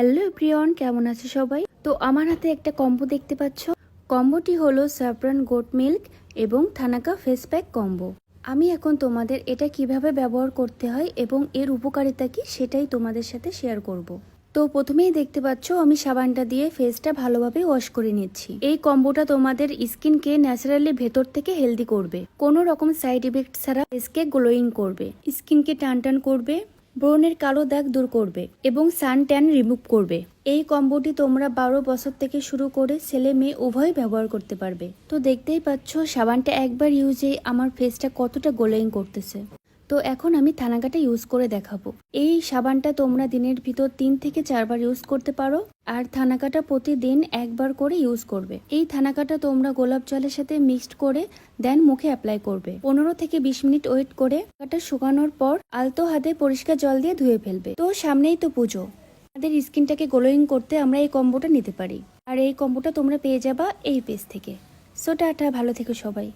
Hello প্রিয়ন, কেমন আছে সবাই? তো আমার হাতে একটা কম্বো দেখতে পাচ্ছ। কম্বোটি হলো স্যাফরান গোট মিল্ক এবং থানাকা ফেস প্যাক কম্বো। আমি এখন তোমাদের এটা কীভাবে ব্যবহার করতে হয় এবং এর উপকারিতা কি সেটাই তোমাদের সাথে শেয়ার করব। তো প্রথমেই দেখতে পাচ্ছ, আমি সাবানটা দিয়ে ফেসটা ভালোভাবে ওয়াশ করে নিচ্ছি। এই কম্বোটা তোমাদের স্কিনকে ন্যাচারালি ভেতর থেকে হেলদি করবে। কোনো রকম সাইড ইফেক্ট ছাড়া ফেসকে গ্লোয়িং করবে। স্কিনকে টান টান করবে। ব্রণের কালো দাগ দূর করবে এবং সান ট্যান রিমুভ করবে। এই কম্বোটি তোমরা বারো বছর থেকে শুরু করে ছেলে মেয়ে উভয় ব্যবহার করতে পারবে। তো দেখতেই পাচ্ছ, সাবানটা একবার ইউজে আমার ফেসটা কতটা গোলাইং করতেছে। তো এখন আমি থানাকাটা ইউজ করে দেখাবো। এই সাবানটা তোমরা দিনের ভিতর তিন থেকে চারবার ইউজ করতে পারো আর থানাকাটা প্রতিদিন একবার করে ইউজ করবে। এই থানাকাটা তোমরা গোলাপ জলের সাথে মিক্সড করে দেন মুখে অ্যাপ্লাই করবে। পনেরো থেকে বিশ মিনিট ওয়েট করে কাটা শুকানোর পর আলতো হাতে পরিষ্কার জল দিয়ে ধুয়ে ফেলবে। তো সামনেই তো পুজো। আমাদের স্কিনটাকে গ্লোয়িং করতে আমরা এই কম্বোটা নিতে পারি। আর এই কম্বোটা তোমরা পেয়ে যাবা এই পেজ থেকে। সো টাটা, ভালো থেকো সবাই।